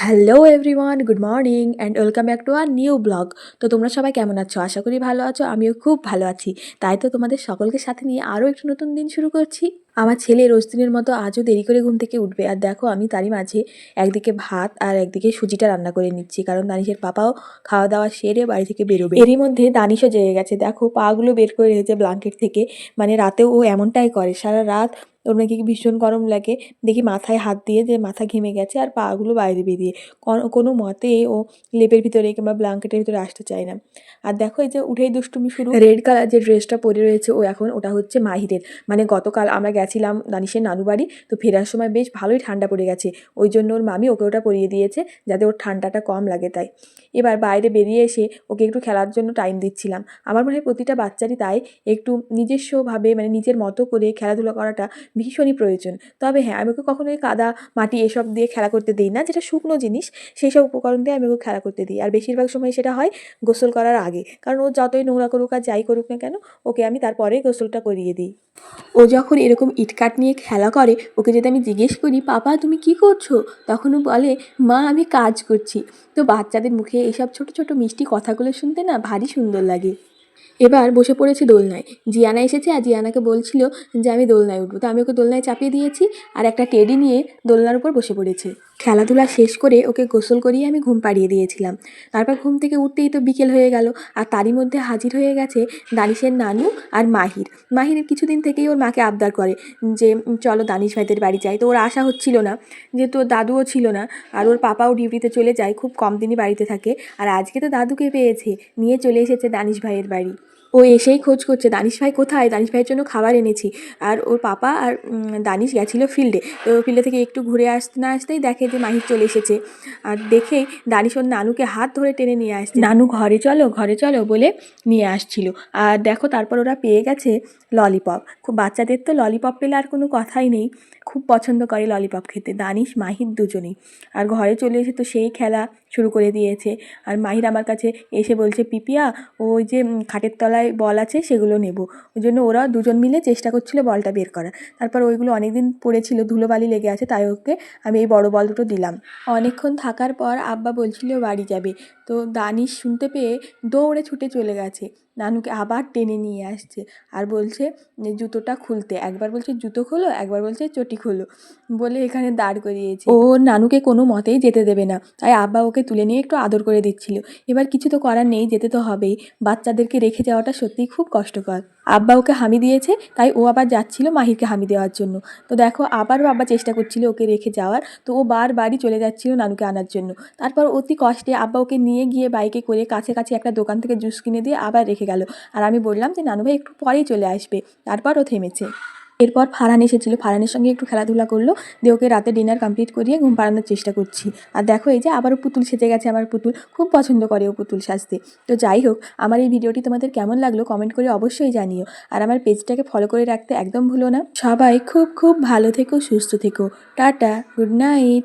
Hello everyone good morning and welcome back to our new blog তো তোমরা সবাই কেমন আছো? আশা করি ভালো আছো, আমিও খুব ভালো আছি। তাই তো তোমাদের সকলকে সাথে নিয়ে আরও একটু নতুন দিন শুরু করছি। আমার ছেলে রোজ দিনের মতো আজও দেরি করে ঘুম থেকে উঠবে। আর দেখো, আমি তারই মাঝে একদিকে ভাত আর একদিকে সুজিটা রান্না করে নিচ্ছি, কারণ দানিশের পাপাও খাওয়া দাওয়া সেরে বাড়ি থেকে বেরোবে। এরই মধ্যে দানিশও জেগে গেছে। দেখো, পাগুলো বের করে রেখেছে ব্ল্যাঙ্কেট থেকে। মানে রাতেও ও এমনটাই করে। সারা রাত ওর নাকি ভীষণ গরম লাগে। দেখি মাথায় হাত দিয়ে যে মাথা ঘেমে গেছে আর পাগুলো বাইরে বেরিয়ে। কোনো মতে ও লেপের ভিতরে কিংবা ব্ল্যাঙ্কেটের ভিতরে আসতে চায় না। আর দেখো, এই যে উঠেই দুষ্টুমি শুরু। রেড কালার যে ড্রেসটা পরে রয়েছে ও এখন, ওটা হচ্ছে মাহিরের। মানে গতকাল আমরা গেছিলাম দানিশের নানু বাড়ি, তো ফেরার সময় বেশ ভালোই ঠান্ডা পড়ে গেছে। ওই জন্য ওর মামি ওকে ওটা পরিয়ে দিয়েছে যাতে ওর ঠান্ডাটা কম লাগে তাই। এবার বাইরে বেরিয়ে এসে ওকে একটু খেলার জন্য টাইম দিচ্ছিলাম। আমার মনে হয় প্রতিটা বাচ্চারই তাই একটু নিজস্বভাবে মানে নিজের মতো করে খেলাধুলা করাটা ভীষণই প্রয়োজন। তবে হ্যাঁ আমি ওকে কখনোই কাদা, মাটি এসব দিয়ে খেলা করতে দিই না। যেটা শুকনো জিনিস সেই সব উপকরণ দিয়ে আমি ওকে খেলা করতে দিই। আর বেশিরভাগ সময় সেটা হয় গোসল করার আগে। কারণ ও যতই নোংরা করুক আর যাই করুক না কেন, ওকে আমি তারপরে গোসলটা করিয়ে দিই। ও যখন এরকম ইটকাট নিয়ে খেলা করে, ওকে যদি আমি জিজ্ঞেস করি, পাপা, তুমি কি করছ? তখনও বলে, মা, আমি কাজ করছি। তো বাচ্চাদের মুখে এইসব ছোট ছোট মিষ্টি কথাগুলো শুনতে না ভারী সুন্দর লাগে। এবার বসে পড়েছি দোলনায়। জিয়ানা এসেছে আর জিয়ানাকে বলছিল যে আমি দোলনায় উঠবো। তো আমি ওকে দোলনায় চাপিয়ে দিয়েছি আর একটা টেডি নিয়ে দোলনার উপর বসে পড়েছে। খেলাধুলা শেষ করে ওকে গোসল করিয়ে আমি ঘুম পাড়িয়ে দিয়েছিলাম। তারপর ঘুম থেকে উঠতেই তো বিকেল হয়ে গেল আর তারই মধ্যে হাজির হয়ে গেছে দানিশের নানু আর মাহির। মাহির কিছুদিন থেকেই ওর মাকে আবদার করে যে চলো দানিশ ভাইদের বাড়ি যাই। তো ওর আশা হচ্ছিল না, যেহেতু ওর দাদুও ছিল না আর ওর পাপাও ডিউটিতে চলে যায়, খুব কম দিনই বাড়িতে থাকে। আর আজকে তো দাদুকে পেয়েছে, নিয়ে চলে এসেছে দানিশ ভাইয়ের বাড়ি। ও এসেই খোঁজ করছে, দানিশ ভাই কোথায়? দানিশ ভাইয়ের জন্য খাবার এনেছি। আর ওর পাপা আর দানিশ গেছিল ফিল্ডে তো ফিল্ডে থেকে একটু ঘুরে আসতে না আসতেই দেখে যে মাহির চলে এসেছে। আর দেখেই দানিশ ওর নানুকে হাত ধরে টেনে নিয়ে আসছে। নানু, ঘরে চলো ঘরে চলো বলে নিয়ে আসছিল। আর দেখো তারপর ওরা পেয়ে গেছে ললিপপ খুব বাচ্চাদের তো ললিপপ পেলে আর কোনো কথাই নেই। খুব পছন্দ করে ললিপপ খেতে, দানিশ, মাহির দুজনেই। আর ঘরে চলে এসে তো সেই খেলা শুরু করে দিয়েছে। আর মাহির আমার কাছে এসে বলছে, পিপিয়া, ওই যে খাটের তলায় বল আছে, সেগুলো নেব। ওই জন্য ওরা দুজন মিলে চেষ্টা করছিল বলটা বের করার। তারপর ওইগুলো অনেকদিন পড়েছিল, ধুলোবালি লেগে আছে, তাই ওকে আমি এই বড় বল দুটো দিলাম। অনেকক্ষণ থাকার পর আব্বা বলছিল, বাড়ি যাবে। তো দানিশ শুনতে পেয়ে দৌড়ে ছুটে চলে গেছে। নানুকে আবার টেনে নিয়ে আসছে আর বলছে জুতোটা খুলতে। একবার বলছে, জুতো খোলো, একবার বলছে, চটি খোলো। বলে এখানে দাঁড় করিয়েছে। ও, নানুকে কোনো মতেই যেতে দেবে না। তাই আব্বা ওকে তুলে নিয়ে একটু আদর করে দিচ্ছিল। এবার কিছু তো করার নেই, যেতে তো হবেই। বাচ্চাদেরকে রেখে যাওয়াটা সত্যিই খুব কষ্টকর। আব্বা ওকে হামি দিয়েছে, তাই ও আবার যাচ্ছিল মাহিরকে হামি দেওয়ার জন্য। তো দেখো, আবারও আব্বা চেষ্টা করছিল ওকে রেখে যাওয়ার। তো ও বারবারই চলে যাচ্ছিল নানুকে আনার জন্য। তারপর অতি কষ্টে আব্বা ওকে নিয়ে গিয়ে বাইকে করে কাছে কাছে একটা দোকান থেকে জুস কিনে দিয়ে আবার রেখে গেল। আর আমি বললাম যে, নানু ভাই, একটু পরেই চলে আসবে। তারপর ও থেমেছে। এরপর ফারান এসেছিল। ফারানের সঙ্গে একটু খেলাধুলা করল। দিয়ে ওকে রাতে ডিনার কমপ্লিট করিয়ে ঘুম পাড়ানোর চেষ্টা করছি। আর দেখো এই যে আবারও পুতুল সেজে গেছে আমার পুতুল। খুব পছন্দ করে ও পুতুল সাজতে। তো যাই হোক, আমার এই ভিডিওটি তোমাদের কেমন লাগল কমেন্ট করে অবশ্যই জানিও। আর আমার পেজটাকে ফলো করে রাখতে একদম ভুলো না। সবাই খুব খুব ভালো থেকো, সুস্থ থেকো। Tata good night